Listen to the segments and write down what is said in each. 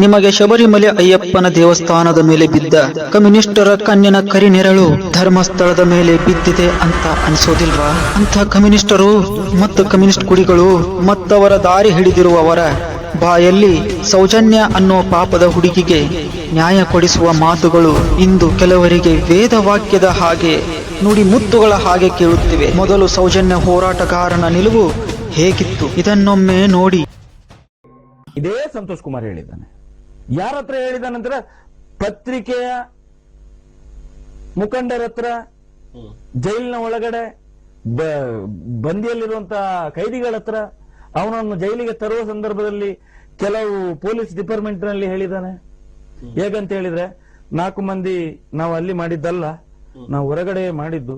ನಿಮಗೆ ಶಬರಿಮಲೆ ಅಯ್ಯಪ್ಪನ ದೇವಸ್ಥಾನದ ಮೇಲೆ ಬಿದ್ದ ಕಮ್ಯುನಿಸ್ಟರ ಕಣ್ಣಿನ ಕರಿನೆರಳು ಧರ್ಮಸ್ಥಳದ ಮೇಲೆ ಬಿದ್ದಿದೆ ಅಂತ ಅನ್ಸೋದಿಲ್ವಾ? ಅಂತ ಕಮ್ಯುನಿಸ್ಟರು ಮತ್ತು ಕಮ್ಯುನಿಸ್ಟ್ ಕುಡಿಗಳು ಮತ್ತವರ ದಾರಿ ಹಿಡಿದಿರುವವರ ಬಾಯಲ್ಲಿ ಸೌಜನ್ಯ ಅನ್ನೋ ಪಾಪದ ಹುಡುಗಿಗೆ ನ್ಯಾಯ ಕೊಡಿಸುವ ಮಾತುಗಳು ಇಂದು ಕೆಲವರಿಗೆ ವೇದವಾಕ್ಯದ ಹಾಗೆ ನುಡಿ ಮುತ್ತುಗಳ ಹಾಗೆ ಕೇಳುತ್ತಿವೆ. ಮೊದಲು ಸೌಜನ್ಯ ಹೋರಾಟಗಾರನ ನಿಲುವು ಹೇಗಿತ್ತು? ಇದನ್ನೊಮ್ಮೆ ನೋಡಿ. ಇದೇ ಸಂತೋಷ್ ಕುಮಾರ್ ಹೇಳಿದ್ದಾನೆ. ಯಾರ ಹತ್ರ ನಂತರ ಪತ್ರಿಕೆಯ ಮುಖಂಡರ ಹತ್ರ, ಜೈಲಿನ ಒಳಗಡೆ ಬಂದಿಯಲ್ಲಿರುವಂತಹ ಬಂದಿಯಲ್ಲಿರುವಂತ ಕೈದಿಗಳ ಹತ್ರ ಅವನನ್ನು ಜೈಲಿಗೆ ತರುವ ಸಂದರ್ಭದಲ್ಲಿ ಕೆಲವು ಪೊಲೀಸ್ ಡಿಪಾರ್ಟ್ಮೆಂಟ್ನಲ್ಲಿ ಹೇಳಿದಾನೆ ಹೇಗಂತ ಹೇಳಿದ್ರೆ, ನಾಲ್ಕು ಮಂದಿ ನಾವು ಅಲ್ಲಿ ಮಾಡಿದ್ದಲ್ಲ. ನಾವು ಹೊರಗಡೆ ಮಾಡಿದ್ದು.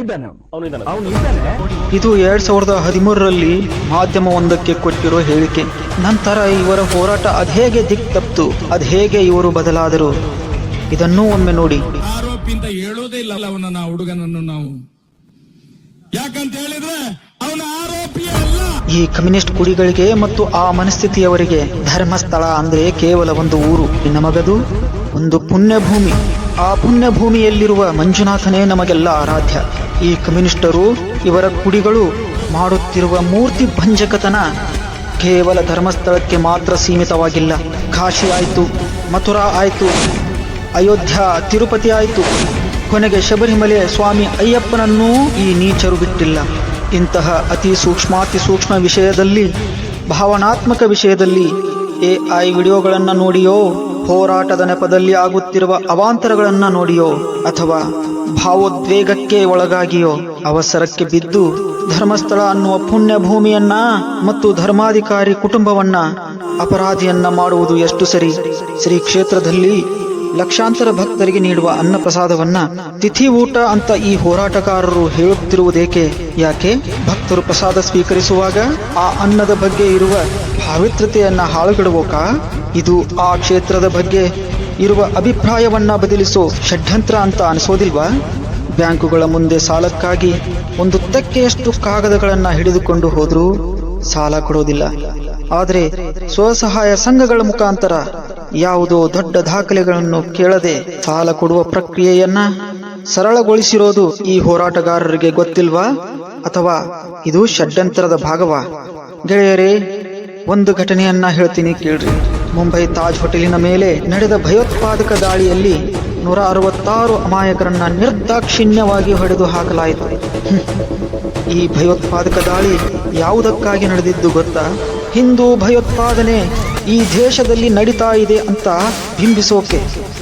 ಇದ್ದಾನೆ ಅವನು. ಇದ್ದಾನೆ. ಇದು ಎರಡ್ ಸಾವಿರದ ಹದಿಮೂರರಲ್ಲಿ ಮಾಧ್ಯಮವೊಂದಕ್ಕೆ ಕೊಟ್ಟಿರೋ ಹೇಳಿಕೆ. ನಂತರ ಇವರ ಹೋರಾಟ ಅದ್ಹೇಗೆ ದಿಕ್ ತಪ್ತು ಅದ್ಹೇಗೆ ಇವರು ಬದಲಾದರು ಇದನ್ನು ಒಮ್ಮೆ ನೋಡಿ. ಆರೋಪಿಯಿಂದ ಹೇಳೋದೇ ಇಲ್ಲ ಅವನ ನಾವು ಹುಡುಗನನ್ನು ನಾವು. ಯಾಕಂತ ಹೇಳಿದ್ರೆ ಅವನ ಆರೋಪಿಯೇ ಅಲ್ಲ. ಈ ಕಮ್ಯುನಿಸ್ಟ್ ಕುಡಿಗಳಿಗೆ ಮತ್ತು ಆ ಮನಸ್ಥಿತಿಯವರಿಗೆ ಧರ್ಮಸ್ಥಳ ಅಂದ್ರೆ ಕೇವಲ ಒಂದು ಊರು ನಮಗದು ಒಂದು ಪುಣ್ಯಭೂಮಿ. ಆ ಪುಣ್ಯಭೂಮಿಯಲ್ಲಿರುವ ಮಂಜುನಾಥನೇ ನಮಗೆಲ್ಲ ಆರಾಧ್ಯ. ಈ ಕಮ್ಯುನಿಸ್ಟರು, ಇವರ ಕುಡಿಗಳು ಮಾಡುತ್ತಿರುವ ಮೂರ್ತಿ ಭಂಜಕತನ ಕೇವಲ ಧರ್ಮಸ್ಥಳಕ್ಕೆ ಮಾತ್ರ ಸೀಮಿತವಾಗಿಲ್ಲ. ಕಾಶಿ ಆಯಿತು, ಮಥುರಾ ಆಯಿತು, ಅಯೋಧ್ಯ, ತಿರುಪತಿ ಆಯಿತು. ಕೊನೆಗೆ ಶಬರಿಮಲೆ ಸ್ವಾಮಿ ಅಯ್ಯಪ್ಪನನ್ನೂ ಈ ನೀಚರು ಬಿಟ್ಟಿಲ್ಲ. ಇಂತಹ ಅತಿ ಸೂಕ್ಷ್ಮಾತಿ ಸೂಕ್ಷ್ಮ ವಿಷಯದಲ್ಲಿ, ಭಾವನಾತ್ಮಕ ವಿಷಯದಲ್ಲಿ ಎ ಐ ವಿಡಿಯೋಗಳನ್ನು ನೋಡಿಯೋ, ಹೋರಾಟದ ನೆಪದಲ್ಲಿ ಆಗುತ್ತಿರುವ ಅವಾಂತರಗಳನ್ನು ನೋಡಿಯೋ, ಅಥವಾ ಭಾವೋದ್ವೇಗಕ್ಕೆ ಒಳಗಾಗಿಯೋ ಅವಸರಕ್ಕೆ ಬಿದ್ದು ಧರ್ಮಸ್ಥಳ ಅನ್ನುವ ಪುಣ್ಯ ಭೂಮಿಯನ್ನ ಮತ್ತು ಧರ್ಮಾಧಿಕಾರಿ ಕುಟುಂಬವನ್ನ ಅಪರಾಧಿಯನ್ನ ಮಾಡುವುದು ಎಷ್ಟು ಸರಿ? ಶ್ರೀ ಕ್ಷೇತ್ರದಲ್ಲಿ ಲಕ್ಷಾಂತರ ಭಕ್ತರಿಗೆ ನೀಡುವ ಅನ್ನ ಪ್ರಸಾದವನ್ನ ತಿಥಿ ಊಟ ಅಂತ ಈ ಹೋರಾಟಗಾರರು ಹೇಳುತ್ತಿರುವುದೇಕೆ? ಯಾಕೆ? ಭಕ್ತರು ಪ್ರಸಾದ ಸ್ವೀಕರಿಸುವಾಗ ಆ ಅನ್ನದ ಬಗ್ಗೆ ಇರುವ ಪಾವಿತ್ರತೆಯನ್ನ ಹಾಳುಗೆಡುವಕ? ಇದು ಆ ಕ್ಷೇತ್ರದ ಬಗ್ಗೆ ಇರುವ ಅಭಿಪ್ರಾಯವನ್ನ ಬದಲಿಸೋ ಷಡ್ಯಂತ್ರ ಅಂತ ಅನಿಸೋದಿಲ್ವಾ? ಬ್ಯಾಂಕುಗಳ ಮುಂದೆ ಸಾಲಕ್ಕಾಗಿ ಒಂದು ತಕ್ಕೆಯಷ್ಟು ಕಾಗದಗಳನ್ನ ಹಿಡಿದುಕೊಂಡು ಹೋದ್ರೂ ಸಾಲ ಕೊಡೋದಿಲ್ಲ. ಆದರೆ ಸ್ವಸಹಾಯ ಸಂಘಗಳ ಮುಖಾಂತರ ಯಾವುದೋ ದೊಡ್ಡ ದಾಖಲೆಗಳನ್ನು ಕೇಳದೆ ಸಾಲ ಕೊಡುವ ಪ್ರಕ್ರಿಯೆಯನ್ನ ಸರಳಗೊಳಿಸಿರೋದು ಈ ಹೋರಾಟಗಾರರಿಗೆ ಗೊತ್ತಿಲ್ವಾ? ಅಥವಾ ಇದು ಷಡ್ಯಂತ್ರದ ಭಾಗವಾ? ಗೆಳೆಯರೇ ಒಂದು ಘಟನೆಯನ್ನ ಹೇಳ್ತೀನಿ ಕೇಳ್ರಿ. ಮುಂಬೈ ತಾಜ್ ಹೋಟೆಲಿನ ಮೇಲೆ ನಡೆದ ಭಯೋತ್ಪಾದಕ ದಾಳಿಯಲ್ಲಿ ನೂರ ಅರವತ್ತಾರು ಅಮಾಯಕರನ್ನ ನಿರ್ದಾಕ್ಷಿಣ್ಯವಾಗಿ ಹೊಡೆದು ಹಾಕಲಾಯಿತು. ಈ ಭಯೋತ್ಪಾದಕ ದಾಳಿ ಯಾವುದಕ್ಕಾಗಿ ನಡೆದಿದ್ದು ಗೊತ್ತಾ? ಹಿಂದೂ ಭಯೋತ್ಪಾದನೆ ಈ ದೇಶದಲ್ಲಿ ನಡೀತಾ ಇದೆ ಅಂತ ಬಿಂಬಿಸೋಕೆ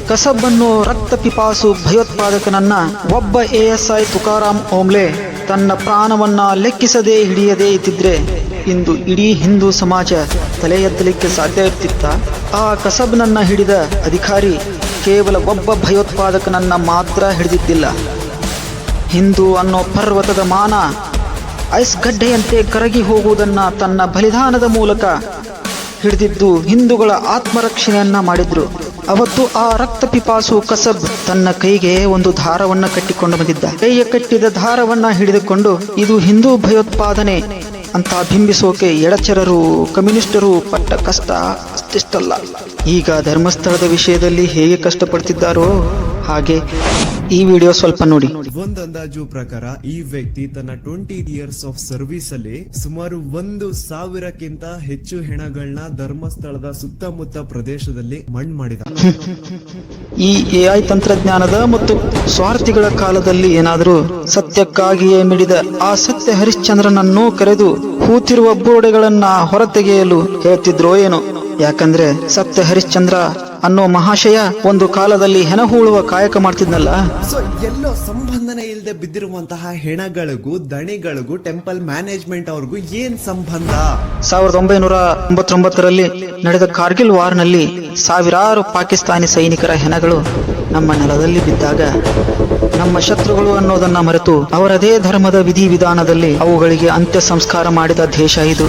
ಕಸಬನ್ನು ರಕ್ತ ಪಿಪಾಸು ಭಯೋತ್ಪಾದಕನನ್ನ ಒಬ್ಬ ಎಎಸ್ಐ ತುಕಾರಾಮ್ ಓಮ್ಲೆ ತನ್ನ ಪ್ರಾಣವನ್ನ ಲೆಕ್ಕಿಸದೆ ಹಿಡಿಯದೇ ಇದ್ದಿದ್ರೆ ಇಂದು ಇಡೀ ಹಿಂದೂ ಸಮಾಜ ತಲೆ ಎತ್ತಲಿಕ್ಕೆ ಸಾಧ್ಯ ಇರ್ತಿತ್ತ. ಆ ಕಸಬ್ನನ್ನ ಹಿಡಿದ ಅಧಿಕಾರಿ ಕೇವಲ ಒಬ್ಬ ಭಯೋತ್ಪಾದಕನನ್ನ ಮಾತ್ರ ಹಿಡಿದಿದ್ದಿಲ್ಲ. ಹಿಂದೂ ಅನ್ನೋ ಪರ್ವತದ ಮಾನ ಐಸ್ ಗಡ್ಡೆಯಂತೆ ಕರಗಿ ಹೋಗುವುದನ್ನ ತನ್ನ ಬಲಿದಾನದ ಮೂಲಕ ಹಿಡಿದಿದ್ದು ಹಿಂದೂಗಳ ಆತ್ಮರಕ್ಷಣೆಯನ್ನ ಮಾಡಿದ್ರು. ಅವತ್ತು ಆ ರಕ್ತ ಪಿಪಾಸು ಕಸಬ್ ತನ್ನ ಕೈಗೆ ಒಂದು ದಾರವನ್ನ ಕಟ್ಟಿಕೊಂಡು ಬಂದಿದ್ದ. ಕೈಯ ಕಟ್ಟಿದ ದಾರವನ್ನ ಹಿಡಿದುಕೊಂಡು ಇದು ಹಿಂದೂ ಭಯೋತ್ಪಾದನೆ. ಅಂತ ಬಿಂಬಿಸೋಕೆ ಎಡಚರರು ಕಮ್ಯುನಿಸ್ಟರು ಪಟ್ಟ ಕಷ್ಟ ಅಷ್ಟಿಷ್ಟಲ್ಲ. ಈಗ ಧರ್ಮಸ್ಥಳದ ವಿಷಯದಲ್ಲಿ ಹೇಗೆ ಕಷ್ಟಪಡ್ತಿದ್ದಾರೋ ಹಾಗೆ ಈ ವಿಡಿಯೋ ಸ್ವಲ್ಪ ನೋಡಿ. ಒಂದ್ ಅಂದಾಜು ಪ್ರಕಾರ ಈ ವ್ಯಕ್ತಿ ತನ್ನ ಟ್ವೆಂಟಿ ಇಯರ್ಸ್ ಆಫ್ ಸರ್ವಿಸ್ ಅಲ್ಲಿ ಸುಮಾರು ಒಂದು ಸಾವಿರಕ್ಕಿಂತ ಹೆಚ್ಚು ಹೆಣಗಳನ್ನ ಧರ್ಮಸ್ಥಳದ ಸುತ್ತಮುತ್ತ ಪ್ರದೇಶದಲ್ಲಿ ಮಣ್ಣು ಮಾಡಿದ. ಈ ಎಐ ತಂತ್ರಜ್ಞಾನದ ಮತ್ತು ಸ್ವಾರ್ಥಿಗಳ ಕಾಲದಲ್ಲಿ ಏನಾದರೂ ಸತ್ಯಕ್ಕಾಗಿಯೇ ಮಿಡಿದ ಆ ಸತ್ಯ ಹರಿಶ್ಚಂದ್ರನನ್ನು ಕರೆದು ಹೂತಿರುವ ಬೋಡೆಗಳನ್ನ ಹೊರತೆಗೆಯಲು ಹೇಳ್ತಿದ್ರೋ ಏನೋ. ಯಾಕಂದ್ರೆ ಸತ್ಯ ಹರಿಶ್ಚಂದ್ರ ಅನ್ನೋ ಮಹಾಶಯ ಒಂದು ಕಾಲದಲ್ಲಿ ಹೆಣಹೂಳುವ ಕಾಯಕ ಮಾಡ್ತಿದ್ನಲ್ಲ? ಸೊ ಎಲ್ಲೋ ಸಂಬಂಧನೇ ಇಲ್ಲದೆ ಬಿದ್ದಿರುವಂತಹ ಹೆಣಗಳಿಗೂ ದಣಿಗಳಿಗೂ ಟೆಂಪಲ್ ಮ್ಯಾನೇಜ್ಮೆಂಟ್ ಅವ್ರಿಗೂ ಏನ್ ಸಂಬಂಧ? ಸಾವಿರದ ಒಂಬೈನೂರ ತೊಂಬತ್ತೊಂಬತ್ತರಲ್ಲಿ ನಡೆದ ಕಾರ್ಗಿಲ್ ವಾರ್ನಲ್ಲಿ ಸಾವಿರಾರು ಪಾಕಿಸ್ತಾನಿ ಸೈನಿಕರ ಹೆಣಗಳು ನಮ್ಮ ನೆಲದಲ್ಲಿ ಬಿದ್ದಾಗ ನಮ್ಮ ಶತ್ರುಗಳು ಅನ್ನೋದನ್ನ ಮರೆತು ಅವರದೇ ಧರ್ಮದ ವಿಧಿವಿಧಾನದಲ್ಲಿ ಅವುಗಳಿಗೆ ಅಂತ್ಯ ಸಂಸ್ಕಾರ ಮಾಡಿದ ದೇಶ ಇದು.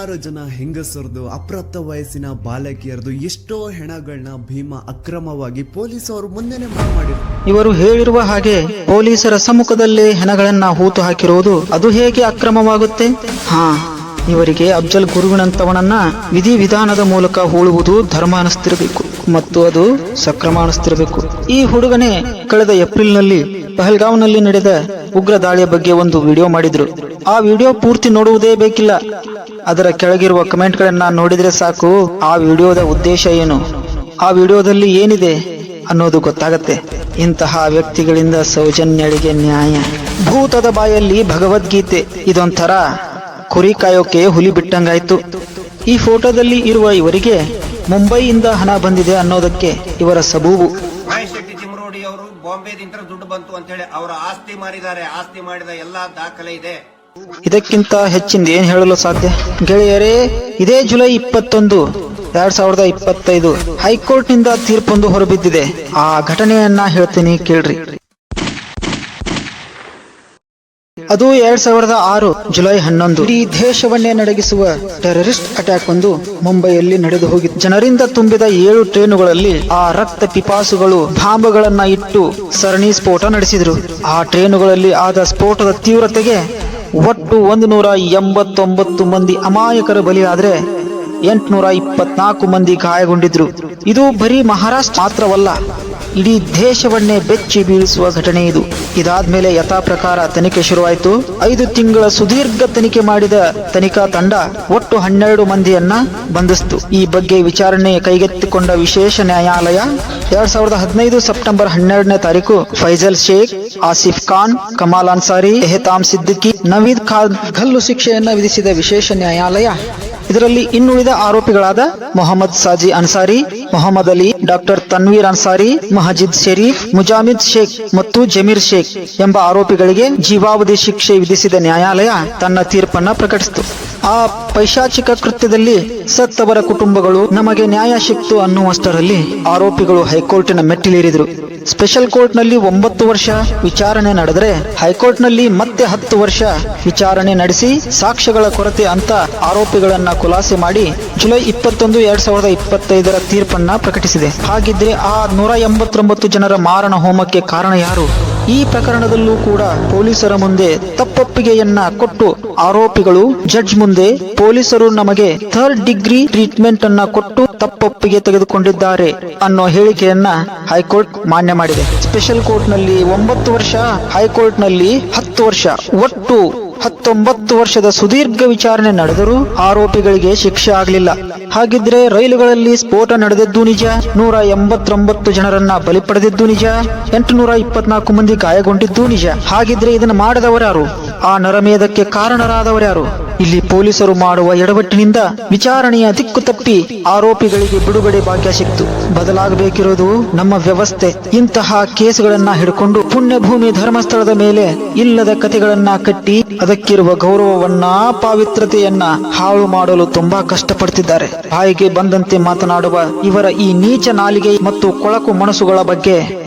ಸುಮಾರು ಜನ ಹೆಂಗಸರದು, ಅಪ್ರಾಪ್ತ ವಯಸ್ಸಿನ ಬಾಲಕಿಯರದು ಎಷ್ಟೋ ಹೆಣಗಳನ್ನ ಭೀಮ ಅಕ್ರಮವಾಗಿ ಪೊಲೀಸ್ ಅವರು ಮುಂದೆನೆ ಮಾಡಿ ಮಾಡಿದ್ರು. ಇವರು ಹೇಳಿರುವ ಹಾಗೆ ಪೊಲೀಸರ ಸಮ್ಮುಖದಲ್ಲೇ ಹೆಣಗಳನ್ನ ಹೂತು ಹಾಕಿರುವುದು ಅದು ಹೇಗೆ ಅಕ್ರಮವಾಗುತ್ತೆ? ಹಾ, ಇವರಿಗೆ ಅಫ್ಜಲ್ ಗುರುವಿನಂತವನನ್ನ ವಿಧಿ ವಿಧಾನದ ಮೂಲಕ ಹೂಳುವುದು ಧರ್ಮ ಅನಿಸ್ತಿರಬೇಕು ಮತ್ತು ಅದು ಸಕ್ರಮ ಅನಿಸ್ತಿರಬೇಕು ಈ ಹುಡುಗನೇ ಕಳೆದ ಏಪ್ರಿಲ್ನಲ್ಲಿ ಪಹಲ್ಗಾಂವ್ನಲ್ಲಿ ನಡೆದ ಉಗ್ರ ದಾಳಿಯ ಬಗ್ಗೆ ಒಂದು ವಿಡಿಯೋ ಮಾಡಿದ್ರು. ಆ ವಿಡಿಯೋ ಪೂರ್ತಿ ನೋಡುವುದೇ ಬೇಕಿಲ್ಲ. ಅದರ ಕೆಳಗಿರುವ ಕಮೆಂಟ್ಗಳನ್ನ ನೋಡಿದ್ರೆ ಸಾಕು. ಆ ವಿಡಿಯೋದ ಉದ್ದೇಶ ಏನು? ಆ ವಿಡಿಯೋದಲ್ಲಿ ಏನಿದೆ ಅನ್ನೋದು ಗೊತ್ತಾಗತ್ತೆ. ಇಂತಹ ವ್ಯಕ್ತಿಗಳಿಂದ ಸೌಜನ್ಯಳಿಗೆ ನ್ಯಾಯ. ಭೂತದ ಬಾಯಲ್ಲಿ ಭಗವದ್ಗೀತೆ ಇದೊಂಥರ ಕುರಿ ಕಾಯೋಕೆ ಹುಲಿ ಬಿಟ್ಟಂಗಾಯ್ತು. ಈ ಫೋಟೋದಲ್ಲಿ ಇರುವ ಇವರಿಗೆ ಮುಂಬೈಯಿಂದ ಹಣ ಬಂದಿದೆ ಅನ್ನೋದಕ್ಕೆ ಇವರ ಸಬೂಬು. ಮಹೇಶ್ ಶೆಟ್ಟಿ ಅವರು ಬಾಂಬೆದಿಂದ ದುಡ್ಡು ಬಂತು ಅಂತ ಹೇಳಿ ಅವರ ಆಸ್ತಿ ಮಾರಿದ್ದಾರೆ. ಆಸ್ತಿ ಮಾಡಿದ ಎಲ್ಲಾ ದಾಖಲೆ ಇದೆ. ಇದಕ್ಕಿಂತ ಹೆಚ್ಚಿಂದ ಏನ್ ಹೇಳಲು ಸಾಧ್ಯ? ಗೆಳೆಯರೇ, ಇದೇ ಜುಲೈ ಇಪ್ಪತ್ತೊಂದು, ಎರಡ್ ಸಾವಿರದ ಇಪ್ಪತ್ತೈದು ಹೈಕೋರ್ಟ್ನಿಂದ ತೀರ್ಪೊಂದು ಹೊರಬಿದ್ದಿದೆ. ಆ ಘಟನೆಯನ್ನ ಹೇಳ್ತೀನಿ, ಕೇಳ್ರಿ. ಅದು ಎರಡ್ ಸಾವಿರದ ಆರು, ಜುಲೈ ಹನ್ನೊಂದು. ಈ ದೇಶವನ್ನೇ ನಡಗಿಸುವ ಟೆರರಿಸ್ಟ್ ಅಟ್ಯಾಕ್ ಒಂದು ಮುಂಬೈಯಲ್ಲಿ ನಡೆದು ಹೋಗಿತ್ತು. ಜನರಿಂದ ತುಂಬಿದ ಏಳು ಟ್ರೇನುಗಳಲ್ಲಿ ಆ ರಕ್ತ ಪಿಪಾಸುಗಳು ಬಾಂಬ್ಗಳನ್ನ ಇಟ್ಟು ಸರಣಿ ಸ್ಫೋಟ ನಡೆಸಿದ್ರು. ಆ ಟ್ರೇನುಗಳಲ್ಲಿ ಆದ ಸ್ಫೋಟದ ತೀವ್ರತೆಗೆ ಒಟ್ಟು ಒಂದು ನೂರ ಎಂಬತ್ತೊಂಬತ್ತು ಮಂದಿ ಅಮಾಯಕರ ಬಲಿಯಾದ್ರೆ ಎಂಟುನೂರ ಇಪ್ಪತ್ನಾಲ್ಕು ಮಂದಿ ಗಾಯಗೊಂಡಿದ್ರು. ಇದು ಬರೀ ಮಹಾರಾಷ್ಟ್ರ ಮಾತ್ರವಲ್ಲ ಇಡೀ ದೇಶವನ್ನೇ ಬೆಚ್ಚಿ ಬೀಳಿಸುವ ಘಟನೆ ಇದು. ಇದಾದ್ಮೇಲೆ ಯಥಾ ಪ್ರಕಾರ ತನಿಖೆ ಶುರುವಾಯಿತು. ಐದು ತಿಂಗಳ ಸುದೀರ್ಘ ತನಿಖೆ ಮಾಡಿದ ತನಿಖಾ ತಂಡ ಒಟ್ಟು ಹನ್ನೆರಡು ಮಂದಿಯನ್ನ ಬಂಧಿಸಿತು. ಈ ಬಗ್ಗೆ ವಿಚಾರಣೆ ಕೈಗೆತ್ತಿಕೊಂಡ ವಿಶೇಷ ನ್ಯಾಯಾಲಯ ಎರಡ್ ಸಾವಿರದ ಹದಿನೈದು ಸೆಪ್ಟೆಂಬರ್ ಹನ್ನೆರಡನೇ ತಾರೀಕು ಫೈಜಲ್ ಶೇಖ್, ಆಸಿಫ್ ಖಾನ್, ಕಮಾಲ್ ಅನ್ಸಾರಿ ಎಹತಾಮ್ ಸಿದ್ದಿಕಿ, ನವೀದ್ ಖಾನ್ ಗಲ್ಲು ಶಿಕ್ಷೆಯನ್ನ ವಿಧಿಸಿದ ವಿಶೇಷ ನ್ಯಾಯಾಲಯ ಇದರಲ್ಲಿ ಇನ್ನುಳಿದ ಆರೋಪಿಗಳಾದ ಮೊಹಮ್ಮದ್ ಸಾಜಿ ಅನ್ಸಾರಿ, ಮೊಹಮ್ಮದ್ ಅಲಿ, ಡಾಕ್ಟರ್ ತನ್ವೀರ್ ಅನ್ಸಾರಿ, ಮಹಜಿದ್ ಶರೀಫ್, ಮುಜಾಮಿದ್ ಶೇಖ್ ಮತ್ತು ಜಮೀರ್ ಶೇಖ್ ಎಂಬ ಆರೋಪಿಗಳಿಗೆ ಜೀವಾವಧಿ ಶಿಕ್ಷೆ ವಿಧಿಸಿದ ನ್ಯಾಯಾಲಯ ತನ್ನ ತೀರ್ಪನ್ನ ಪ್ರಕಟಿಸಿತು. ಆ ಪೈಶಾಚಿಕ ಕೃತ್ಯದಲ್ಲಿ ಸತ್ತವರ ಕುಟುಂಬಗಳು ನಮಗೆ ನ್ಯಾಯ ಸಿಕ್ತು ಅನ್ನುವಷ್ಟರಲ್ಲಿ ಆರೋಪಿಗಳು ಹೈಕೋರ್ಟಿನ ಮೆಟ್ಟಿಲೇರಿದ್ರು. ಸ್ಪೆಷಲ್ ಕೋರ್ಟ್ನಲ್ಲಿ ಒಂಬತ್ತು ವರ್ಷ ವಿಚಾರಣೆ ನಡೆದರೆ ಹೈಕೋರ್ಟ್ನಲ್ಲಿ ಮತ್ತೆ ಹತ್ತು ವರ್ಷ ವಿಚಾರಣೆ ನಡೆಸಿ ಸಾಕ್ಷ್ಯಗಳ ಕೊರತೆ ಅಂತ ಆರೋಪಿಗಳನ್ನ ಖುಲಾಸೆ ಮಾಡಿ ಜುಲೈ ಇಪ್ಪತ್ತೊಂದು, ಎರಡ್ ಸಾವಿರದ ಇಪ್ಪತ್ತೈದರ ತೀರ್ಪನ್ನ ಪ್ರಕಟಿಸಿದೆ. ಹಾಗಿದ್ರೆ ಆ ನೂರ ಎಂಬತ್ತೊಂಬತ್ತು ಜನರ ಮಾರಣ ಹೋಮಕ್ಕೆ ಕಾರಣ ಯಾರು? ಈ ಪ್ರಕರಣದಲ್ಲೂ ಕೂಡ ಪೊಲೀಸರ ಮುಂದೆ ತಪ್ಪೊಪ್ಪಿಗೆಯನ್ನ ಕೊಟ್ಟು ಆರೋಪಿಗಳು, ಜಡ್ಜ್ ಮುಂದೆ ಪೊಲೀಸರು ನಮಗೆ ಥರ್ಡ್ ಡಿಗ್ರಿ ಟ್ರೀಟ್ಮೆಂಟ್ ಅನ್ನ ಕೊಟ್ಟು ತಪ್ಪೊಪ್ಪಿಗೆ ತೆಗೆದುಕೊಂಡಿದ್ದಾರೆ ಅನ್ನೋ ಹೇಳಿಕೆಯನ್ನ ಹೈಕೋರ್ಟ್ ಮಾನ್ಯ ಮಾಡಿದೆ. ಸ್ಪೆಷಲ್ ಕೋರ್ಟ್ನಲ್ಲಿ ಒಂಬತ್ತು ವರ್ಷ ಹೈಕೋರ್ಟ್ನಲ್ಲಿ ಹತ್ತು ವರ್ಷ. ಒಟ್ಟು ಹತ್ತೊಂಬತ್ತು ವರ್ಷದ ಸುದೀರ್ಘ ವಿಚಾರಣೆ ನಡೆದರೂ ಆರೋಪಿಗಳಿಗೆ ಶಿಕ್ಷೆ ಆಗಲಿಲ್ಲ. ಹಾಗಿದ್ರೆ ರೈಲುಗಳಲ್ಲಿ ಸ್ಫೋಟ ನಡೆದಿದ್ದು ನಿಜ. ನೂರ ಎಂಬತ್ತೊಂಬತ್ತು ಜನರನ್ನ ಬಲಿ ಪಡೆದಿದ್ದು ನಿಜ. ಎಂಟುನೂರ ಇಪ್ಪತ್ನಾಲ್ಕು ಮಂದಿ ಗಾಯಗೊಂಡಿದ್ದು ನಿಜ. ಹಾಗಿದ್ರೆ ಇದನ್ನು ಮಾಡದವರ್ಯಾರು ಆ ನರಮೇಧಕ್ಕೆ ಕಾರಣರಾದವರ್ಯಾರು ಇಲ್ಲಿ ಪೊಲೀಸರು ಮಾಡುವ ಎಡವಟ್ಟಿನಿಂದ ವಿಚಾರಣೆಯ ದಿಕ್ಕು ತಪ್ಪಿ ಆರೋಪಿಗಳಿಗೆ ಬಿಡುಗಡೆ ಭಾಗ್ಯ ಸಿಕ್ತು. ಬದಲಾಗಬೇಕಿರೋದು ನಮ್ಮ ವ್ಯವಸ್ಥೆ. ಇಂತಹ ಕೇಸುಗಳನ್ನ ಹಿಡ್ಕೊಂಡು ಪುಣ್ಯಭೂಮಿ ಧರ್ಮಸ್ಥಳದ ಮೇಲೆ ಇಲ್ಲದ ಕಥೆಗಳನ್ನ ಕಟ್ಟಿ ಅದಕ್ಕಿರುವ ಗೌರವವನ್ನ ಪಾವಿತ್ರತೆಯನ್ನ ಹಾಳು ಮಾಡಲು ತುಂಬಾ ಕಷ್ಟಪಡ್ತಿದ್ದಾರೆ. ಬಾಯಿಗೆ ಬಂದಂತೆ ಮಾತನಾಡುವ ಇವರ ಈ ನೀಚ ನಾಲಿಗೆ ಮತ್ತು ಕೊಳಕು ಮನಸ್ಸುಗಳ ಬಗ್ಗೆ